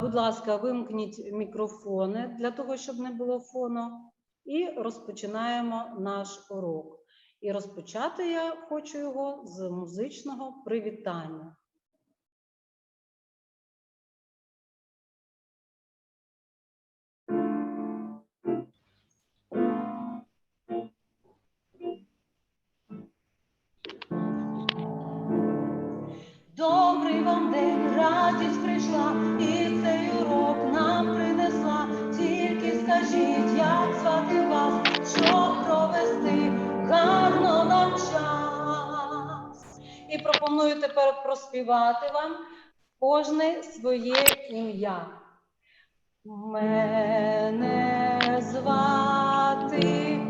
Будь ласка, вимкніть мікрофони для того, щоб не було фону. І розпочинаємо наш урок. І розпочати я хочу його з музичного привітання. Добрий вам день, радість прийшла, і цей урок нам принесла. Тільки скажіть, як звати вас, щоб провести гарно нам час. І пропоную тепер проспівати вам кожне своє ім'я. Мене звати.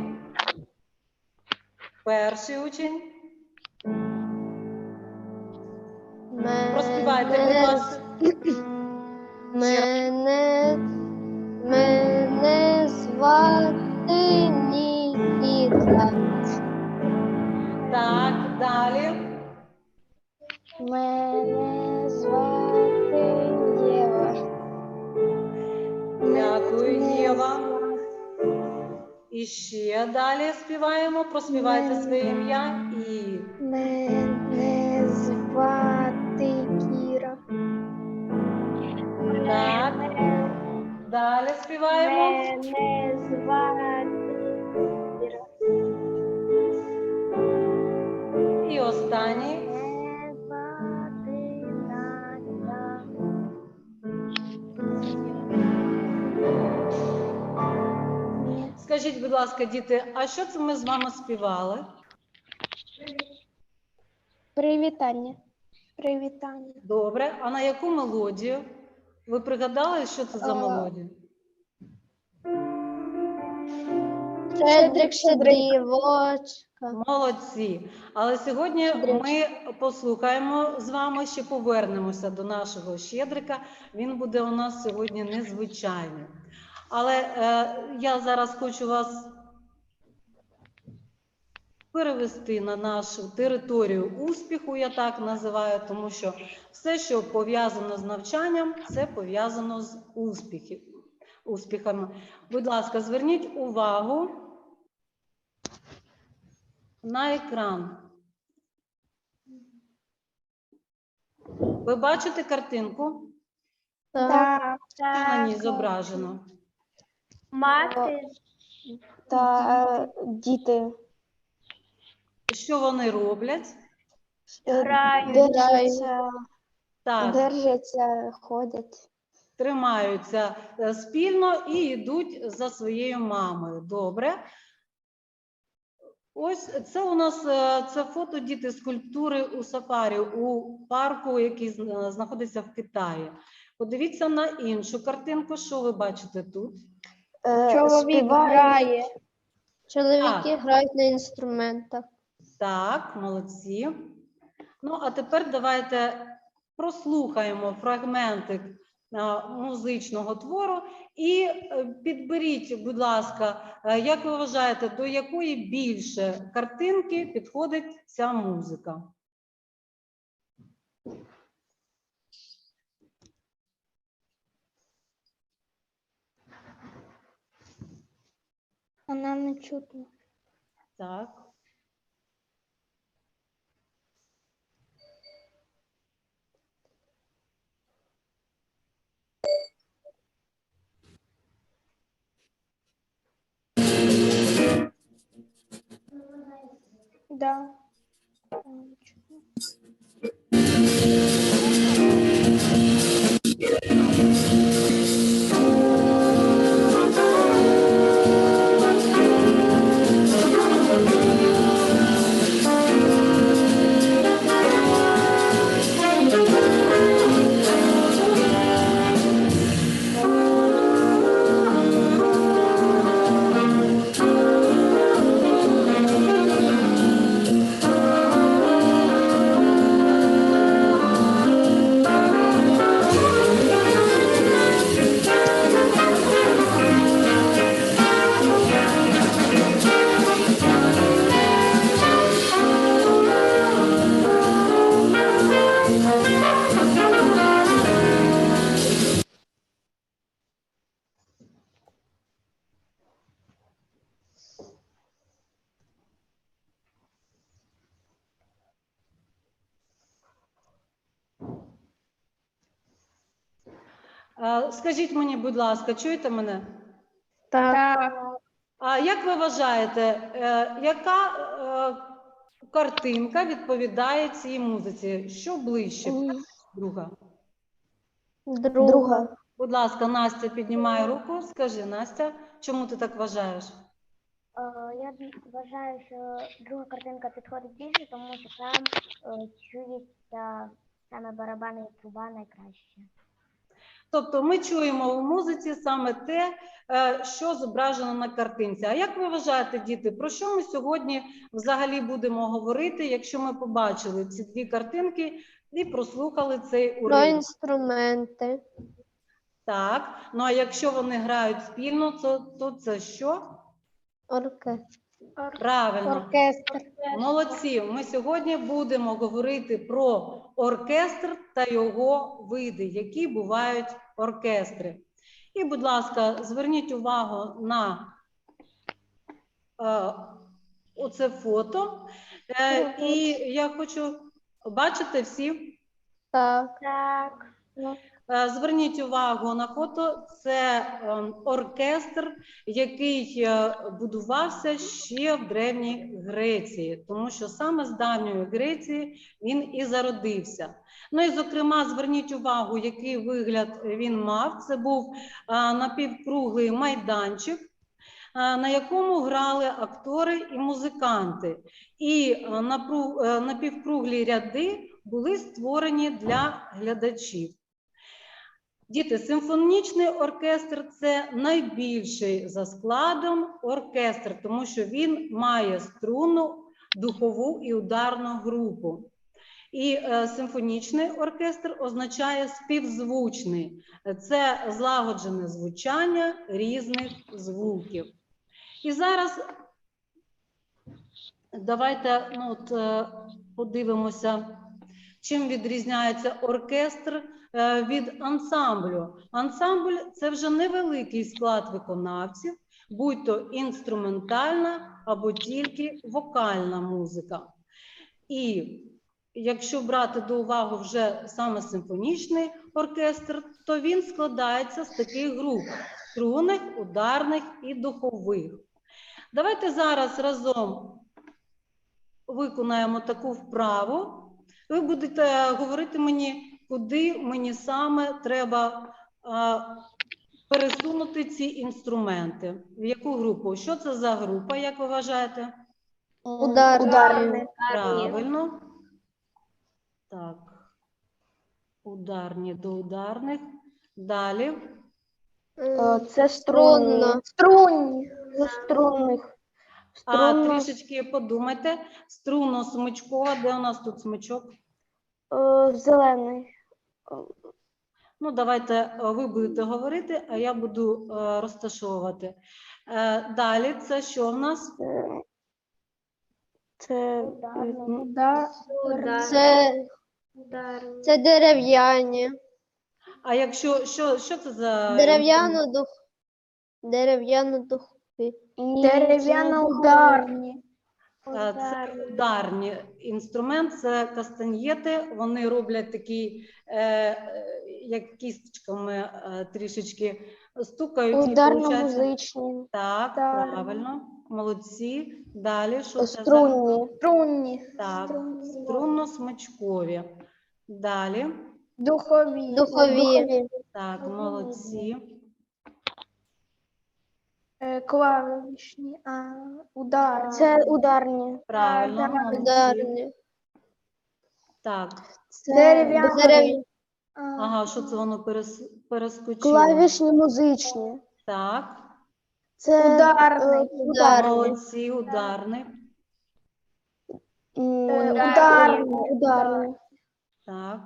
Перший учень. Проспівайте, будь ласка. Мене, мене звати Нікіта. Так, далі. Мене звати Єва. Дякую, Єва. І ще далі співаємо. Проспівайте своє ім'я і співаємо. Мене звати І останній. Скажіть, будь ласка, діти, а що це ми з вами співали? Привітання. Привітання. Добре. А на яку мелодію? Ви пригадали, що це за мелодія? Щедрик, щедрівочка. Молодці. Але сьогодні ми послухаємо з вами, ще повернемося до нашого щедрика. Він буде у нас сьогодні незвичайний. Але е, я зараз хочу вас перевести на нашу територію успіху, я так називаю, тому що все, що пов'язано з навчанням, це пов'язано з успіхів, успіхами. Будь ласка, зверніть увагу на екран. Ви бачите картинку? Так. Що на ній зображено? Мати та е, діти Що вони роблять? держаться, Так, держаться, ходять. тримаються е, спільно і йдуть за своєю мамою. Добре. Ось це у нас е, це фото діти скульптури у сафарі у парку, який знаходиться в Китаї. Подивіться на іншу картинку. Що ви бачите тут? Е, Чоловік грає. Чоловіки грають на інструментах. Так, молодці. Ну, а тепер давайте прослухаємо фрагментик музичного твору і е, підберіть, будь ласка, е, як ви вважаєте, до якої більше картинки підходить ця музика? А нам не чутно. Так. Да. Скажіть мені, будь ласка, чуєте мене? Так. А як ви вважаєте, е, яка е, картинка відповідає цій музиці? Що ближче? Друга. Друга. Будь ласка, Настя піднімає руку. Скажи, Настя, чому ти так вважаєш? Е, Я вважаю, що друга картинка підходить більше, тому що там чується саме барабани і труба найкраще. Тобто ми чуємо в музиці саме те, е, що зображено на картинці. А як ви вважаєте, діти, про що ми сьогодні взагалі будемо говорити, якщо ми побачили ці дві картинки і прослухали цей Про інструменти. Так, ну а якщо вони грають спільно, то, то це що? Оркестр. Правильно. Оркестр. Молодці. Ми сьогодні будемо говорити про оркестр та його види, які бувають оркестри. І, будь ласка, зверніть увагу на е, оце фото. Е, і я хочу бачити всі. Так. Так. Е, Зверніть увагу на фото. Це ем, оркестр, який е, будувався ще в Древній Греції, тому що саме з давньої Греції він і зародився. Ну і зокрема, зверніть увагу, який вигляд він мав. Це був е, напівкруглий майданчик. На якому грали актори і музиканти, і напівкруглі ряди були створені для глядачів. Діти, симфонічний оркестр це найбільший за складом оркестр, тому що він має струнну, духову і ударну групу. І е, симфонічний оркестр означає співзвучний. Це злагоджене звучання різних звуків. І зараз давайте ну, от, е, подивимося, чим відрізняється оркестр від ансамблю. Ансамбль це вже невеликий склад виконавців, будь то інструментальна або тільки вокальна музика. І якщо брати до уваги вже саме симфонічний оркестр, то він складається з таких груп: струнних, ударних і духових. Давайте зараз разом виконаємо таку вправу. Ви будете говорити мені, куди мені саме треба а, пересунути ці інструменти. В яку групу? Що це за група, як ви вважаєте? Ударний. Правильно. Так. Ударні до ударних. Далі. Це струнно. Струнні. До струнних. А трішечки подумайте. Струнно-смичкова. Де у нас тут смичок? Зелений. Ну, давайте е, ви будете говорити, а я буду е, розташовувати. Е, Далі це що в нас? Це Удар. Це, це дерев'яні. А якщо що, що це за Дерев'яно дух. Дерев'яно духові. Дерев'яно-ударні. Е, Це ударні інструмент, це кастаньєти. Вони роблять такі, е, е, як кісточками е, трішечки стукають. Ударно-музичні. Так, Так. правильно. Молодці. Далі що це за Струнні. Струнні. так, струнно-смичкові. Далі. Духові. Духові. Так, молодці. Е, Клавішні. А, удар. Це ударні. Правильно, так. Ударні. Так. Це Дерев'яні. дерев- Ага, що це воно перес... перескочило? Клавішні музичні. Так, Це Ударний. е, ударні. молодці, ударний. М, Ударні. Ударні. Так.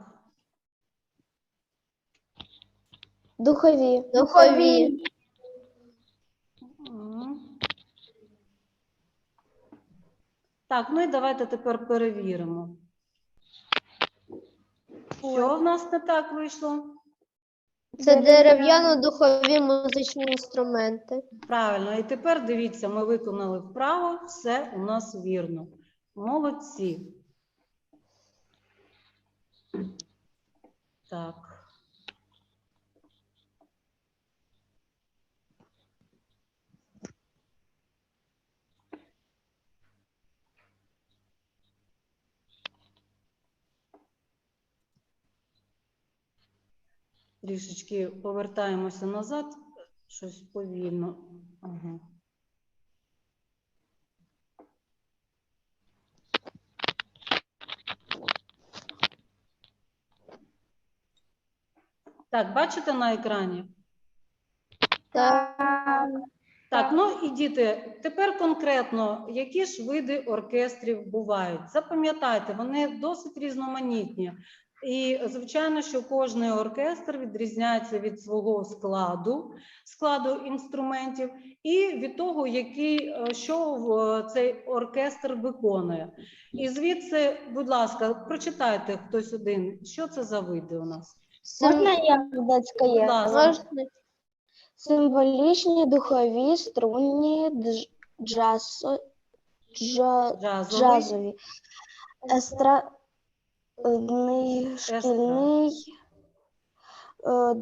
Духові. Духові. Мгм. Так, ну і давайте тепер перевіримо. Що в нас не так вийшло? Це дерев'яно-духові музичні інструменти. Правильно, і тепер дивіться, ми виконали вправо, все у нас вірно. Молодці. Так. Трішечки повертаємося назад. Щось повільно. Ага. Так, бачите на екрані? Так. Так, ну і діти, тепер конкретно, які ж види оркестрів бувають? Запам'ятайте, вони досить різноманітні. І звичайно, що кожний оркестр відрізняється від свого складу, складу інструментів, і від того, який е, що цей оркестр виконує. І звідси, будь ласка, прочитайте хтось один, що це за види у нас? Сим... я. Можна? Символічні, духові, струнні, дж- джазо, джазові, естрадний, шкільний, е,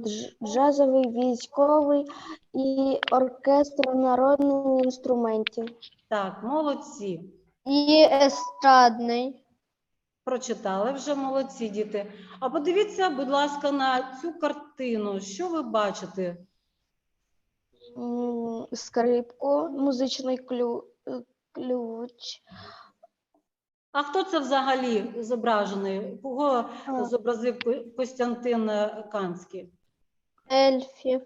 джазовий, військовий і оркестр народних інструментів. так, молодці. І естрадний. Прочитали вже молодці діти. А подивіться, будь ласка, на цю картину. Що ви бачите? Скрипку, музичний е, ключ, А хто це взагалі зображений? Кого А. зобразив Костянтин е, Канський? Ельфі.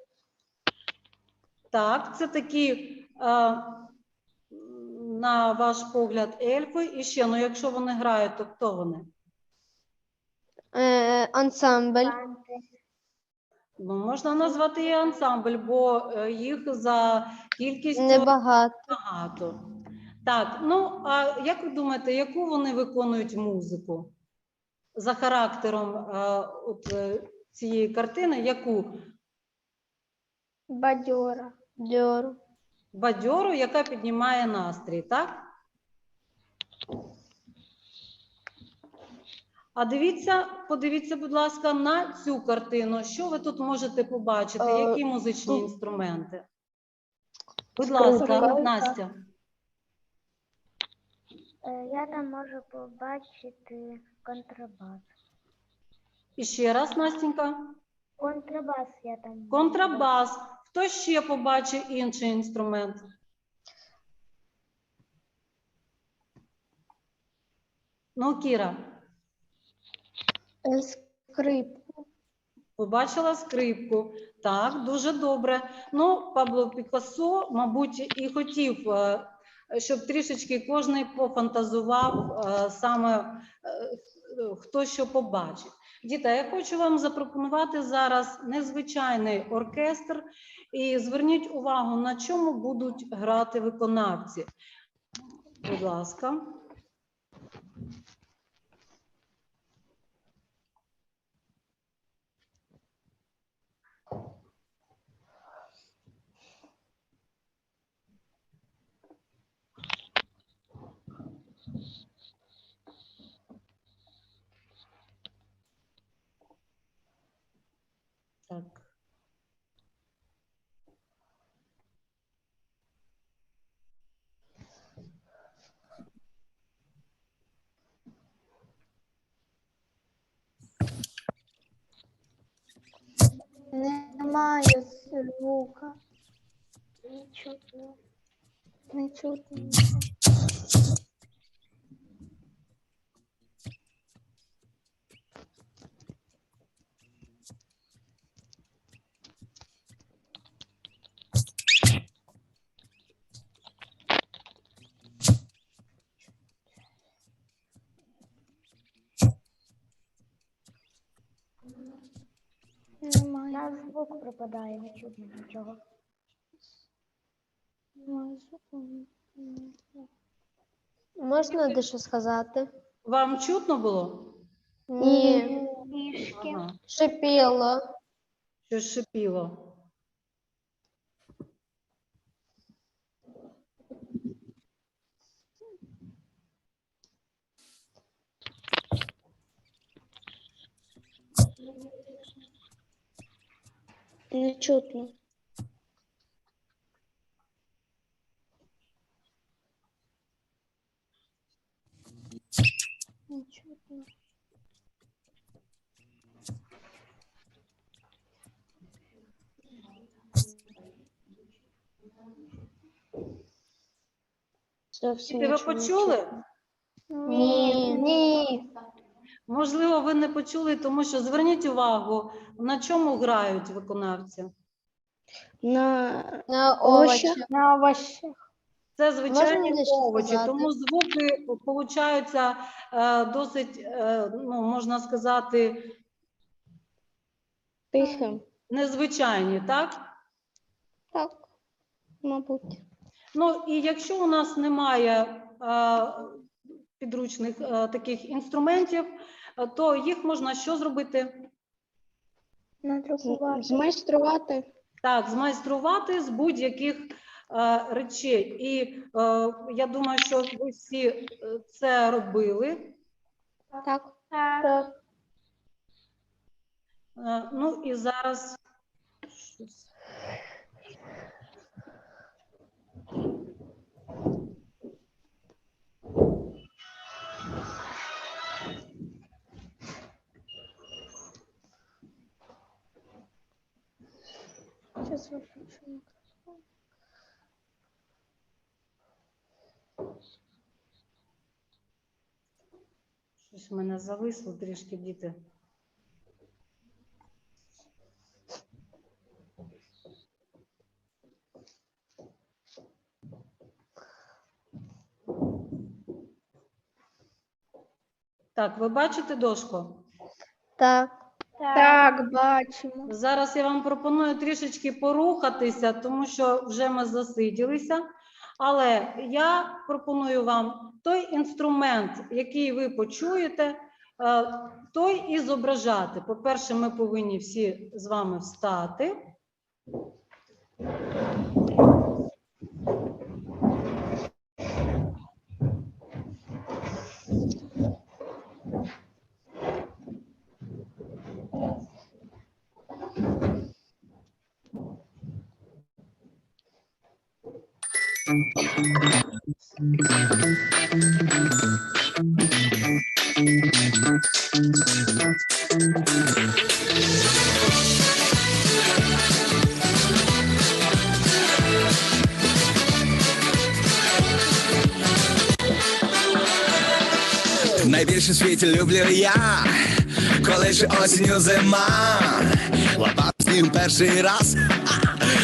Так, це такі, е, на ваш погляд, ельфи. І ще, ну якщо вони грають, то хто вони? Е, ансамбль. Ну, можна назвати і ансамбль, бо е, їх за кількістю Небагато. Багато. Так, ну а як ви думаєте, яку вони виконують музику? За характером е, от, е, цієї картини, яку бадьора. Дьор. бадьору, яка піднімає настрій, так? А дивіться, подивіться, будь ласка, на цю картину. Що ви тут можете побачити? Е, Які музичні інструменти? Будь ласка, Настя. Е, Я там можу побачити контрабас. І ще раз, Настенька. Контрабас я там. Контрабас. Хто ще побачив інший інструмент? Ну, Кіра, Е, Скрипку. побачила скрипку. Так, дуже добре. Ну, Пабло Пікассо, мабуть, і хотів, е, щоб трішечки кожний пофантазував е, саме е, хто що побачив. Діти, я хочу вам запропонувати зараз незвичайний оркестр. І зверніть увагу, на чому будуть грати виконавці. Будь ласка. Так. Немає звука. Не чутно. Не чутно. Немає. Пропадає, не чудно нічого. Можна дещо сказати? Вам чутно було? Ні. Ні. Ага. Шипіло. Що шипіло? Не чутно. Тебе нічого не чутно. Ні, ні. Можливо, ви не почули, тому що зверніть увагу, на чому грають виконавці. На, На овочі. На овочі. Це звичайні овочі, тому звуки получаються е, досить, е, ну, можна сказати, тихим. незвичайні, так? Так, мабуть. Ну і якщо у нас немає е, підручних е, таких інструментів, то їх можна що зробити? З- Змайструвати. Так, змайструвати з будь-яких е, речей. І е, я думаю, що ви всі е, це робили. Так. Так. Е, ну і зараз. щось. Щас виключу. Щось в мене зависло трішки, діти. Так, ви бачите дошку? Так. Так, бачимо. Зараз я вам пропоную трішечки порухатися, тому що вже ми засиділися. Але я пропоную вам той інструмент, який ви почуєте, е, той і зображати. По-перше, ми повинні всі з вами встати. Найбільше в світі люблю я, коли ж осінню зима, лопат снігом перший раз,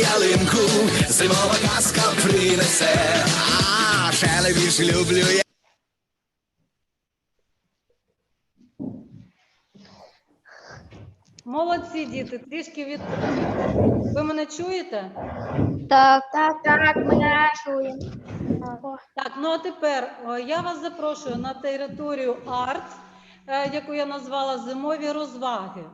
ялинку, зимова казка принесе, а ще найбільше люблю я. Молодці, діти, трішки від. Ви мене чуєте? Так. Так, так, ми не чуємо. Так, ну а тепер е, я вас запрошую на територію арт, е, яку я назвала зимові розваги.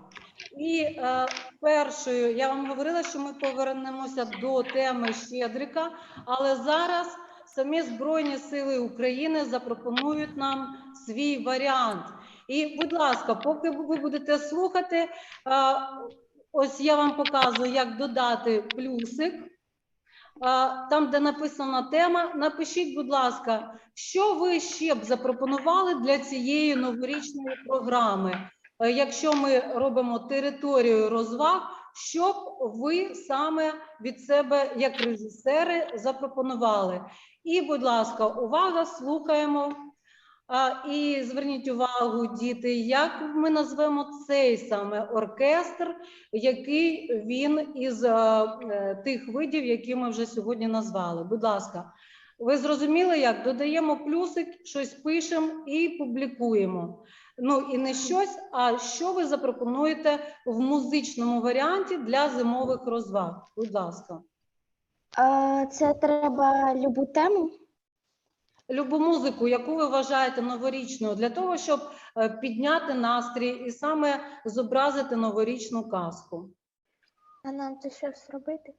І е, першою я вам говорила, що ми повернемося до теми Щедрика, але зараз самі Збройні Сили України запропонують нам свій варіант. І, будь ласка, поки ви будете слухати, ось я вам показую, як додати плюсик. Там, де написана тема, напишіть, будь ласка, що ви ще б запропонували для цієї новорічної програми? Е, Якщо ми робимо територію розваг, що б ви саме від себе, як режисери, запропонували? І, будь ласка, увага, слухаємо. І зверніть увагу, діти, як ми назвемо цей саме оркестр, який він із е, е, тих видів, які ми вже сьогодні назвали. Будь ласка, ви зрозуміли, як додаємо плюсик, щось пишемо і публікуємо. Ну і не щось, а що ви запропонуєте в музичному варіанті для зимових розваг? Будь ласка, А, це треба любу тему. любу музику, яку ви вважаєте новорічною, для того, щоб е, підняти настрій і саме зобразити новорічну казку. А нам це щось робити?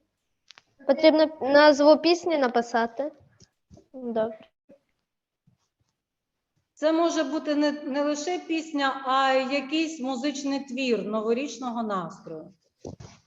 Потрібно назву пісні написати. Добре. Це може бути не, не лише пісня, а якийсь музичний твір новорічного настрою. Так,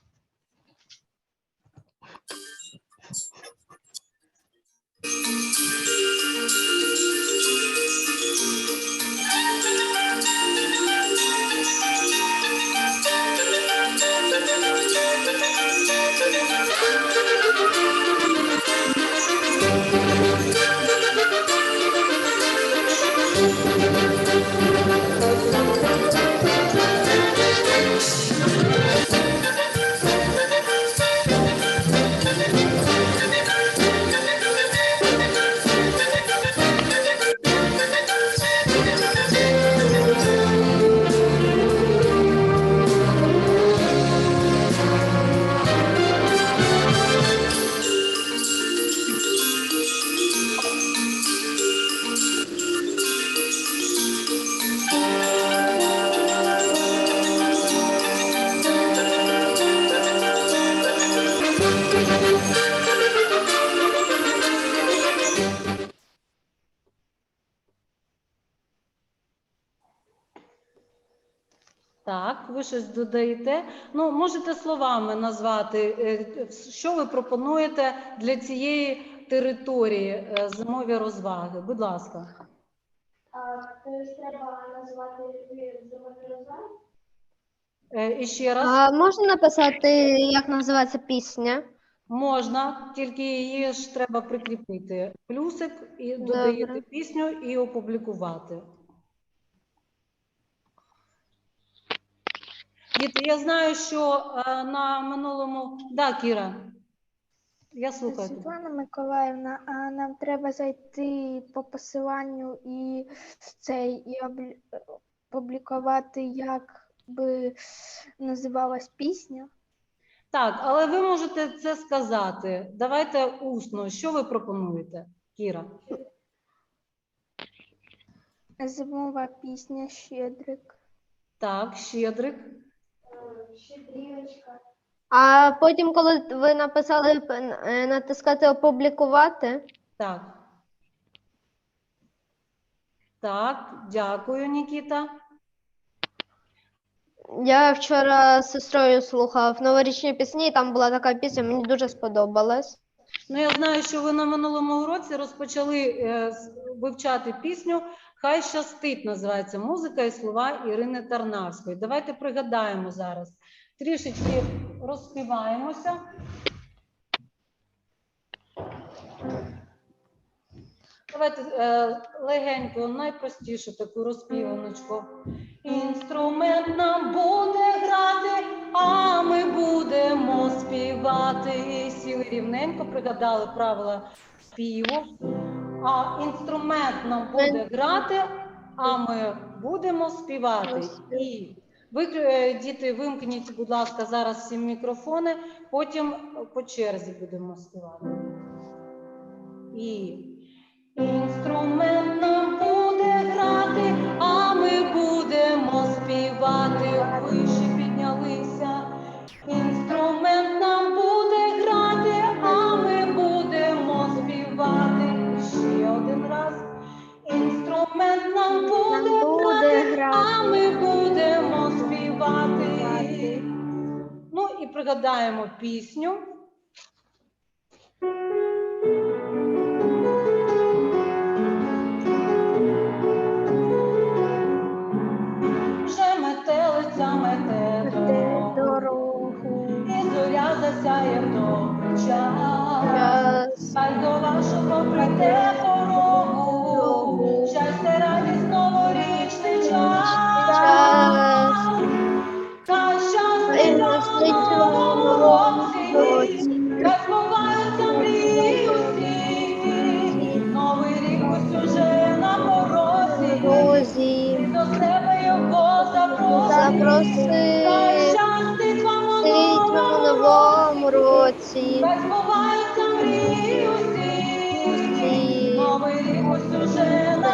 ви щось додаєте. Ну, можете словами назвати, е, що ви пропонуєте для цієї території е, зимові розваги. Будь ласка. Тобто треба назвати зимові розваги? Е, І ще раз. А можна написати, як називається пісня? Можна, тільки її ж треба прикріпити. Плюсик і додаєте Добре. пісню і опублікувати. Я знаю, що е, на минулому. Да, Кіра. Я слухаю. Світлана Миколаївна, а нам треба зайти по посиланню і цей і облі- публікувати, як би називалась пісня. Так, але ви можете це сказати. Давайте усно. Що ви пропонуєте, Кіра? Зимова пісня Щедрик. Так, Щедрик. Щедрівочка. А потім, коли ви написали е, натискати опублікувати, Так. Так, дякую, Нікіта. я вчора з сестрою слухав новорічні пісні, і там була така пісня, мені дуже сподобалась. Ну, я знаю, що ви на минулому уроці розпочали е, з- вивчати пісню Хай щастить називається музика і слова Ірини Тарнавської. Давайте пригадаємо зараз. Трішечки розспіваємося. Давайте е, легенько, найпростішу таку розпіваночку. Інструмент нам буде грати, а ми будемо співати. Сіли рівненько, пригадали правила співу. А інструмент нам буде грати, а ми будемо співати. І ви, е, діти, вимкніть, будь ласка, зараз всі мікрофони, потім по черзі будемо співати. І інструмент нам буде грати, а ми будемо співати. Вище піднялися. Інструмент нам буде пригадаємо пісню. Вже метелиця мете дорогу, і зоря засяє в добрий час. Хай до вашого прийде порогу, новому році, році. хай збуваються мрії усі, новий рік ось уже на порозі. До себе його запроси. щастить вам у новому році. Хай збуваються мрії усі. Усі. Новий рік ось уже на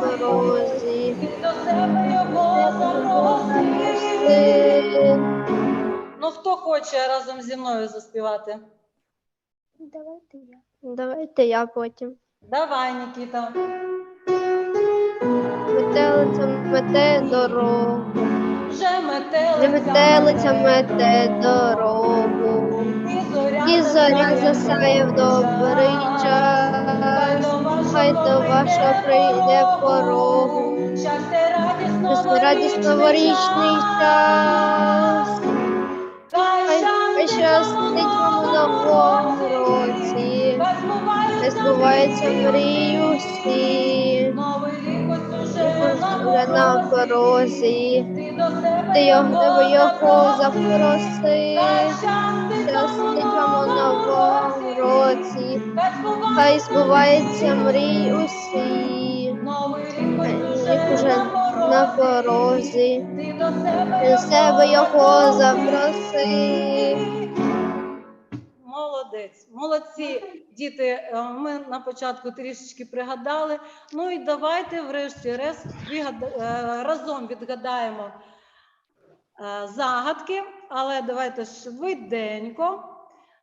порозі. До себе його запроси. Хто хоче разом зі мною заспівати? Давайте я. Давайте я потім. Давай, Нікіта. Метелиця мете дорогу. Вже метелиця, метелиця мете дорогу. І зоря, засяє в добрий час. Хай до вашого прийде порогу. Щастя, радісно, Радісно час. Хай вам у новому році. Новий рік ось уже Вже на порозі. Ти його його запроси. щастить вам у новому році. Хай збуваються мрії усі. Рік уже на порозі. До себе його запроси. Молодець, молодці, діти. е, Ми на початку трішечки пригадали. Ну і давайте, вигад- е, разом відгадаємо е, загадки, але давайте швиденько.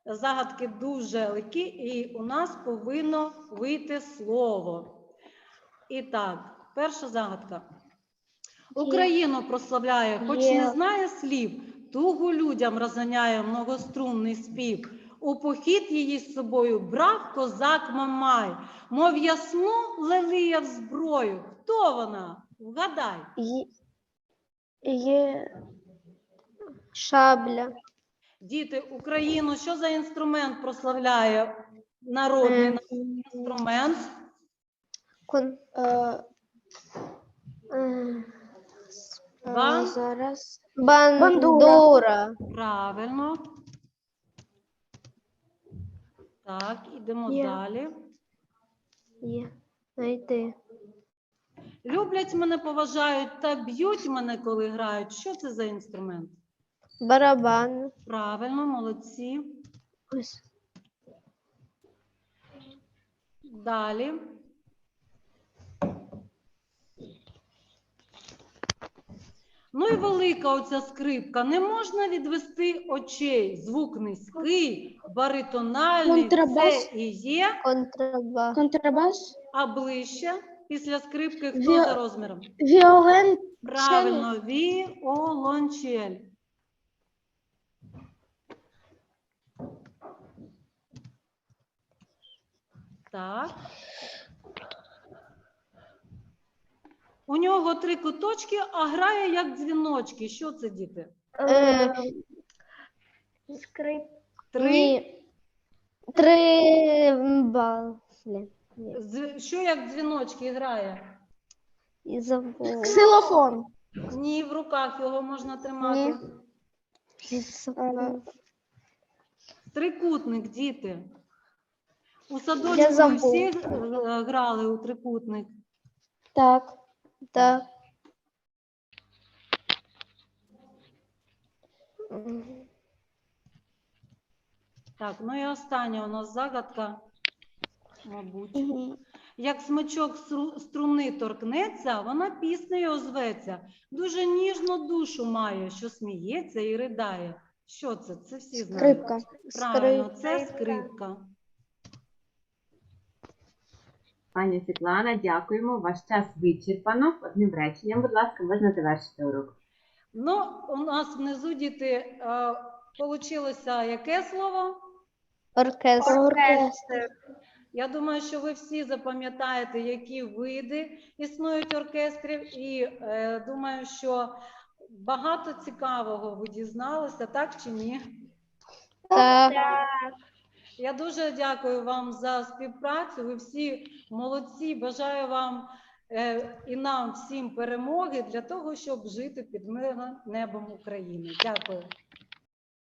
Загадки дуже легкі, і у нас повинно вийти слово. І так, перша загадка. Україну прославляє, хоч Є. не знає слів, тугу людям розганяє многострунний спів. У похід її з собою брав козак Мамай, мов ясну леліяв зброю. Хто вона? Вгадай. Є, є Шабля. Діти, Україну, що за інструмент прославляє народний Е. інструмент? Кон... е, е, Ба- е, зараз Бандура. Правильно. Так, ідемо Є. далі. Є. Знайти. Люблять мене, поважають та б'ють мене, коли грають. Що це за інструмент? Барабан. Правильно, молодці. Ось. Далі. Ну і велика оця скрипка. Не можна відвести очей. Звук низький, баритональний. Контрабас. Це і є. Контрабас. контрабас, А ближче після скрипки хто Віо- за розміром? віолен, Правильно, віолончель. Так. У нього три куточки, а грає як дзвіночки. Що це, діти? Е, Скрип. Три. Ні. Три бали. З- Що як дзвіночки грає? І забув. ксилофон, Ні, в руках його можна тримати. Ні. І забув. Трикутник, діти. У садочку забув. всі е, грали у трикутник. так, Так. Так, ну і остання у нас загадка, мабуть. Мгм. Як смичок стру- струни торкнеться, вона піснею озветься. Дуже ніжну душу має, що сміється і ридає. Що це? Це всі знають. скрипка, Правильно, це скрипка. Пані Світлана, дякуємо. Ваш час вичерпано. Одним реченням, будь ласка, можна завершити урок. Ну, у нас внизу діти е, получилося яке слово? Оркестр. оркестр, Я думаю, що ви всі запам'ятаєте, які види існують оркестрів, і е, думаю, що багато цікавого ви дізналися, так чи ні? Так. Я дуже дякую вам за співпрацю. Ви всі молодці. Бажаю вам е, і нам всім перемоги для того, щоб жити під мирним небом України. Дякую.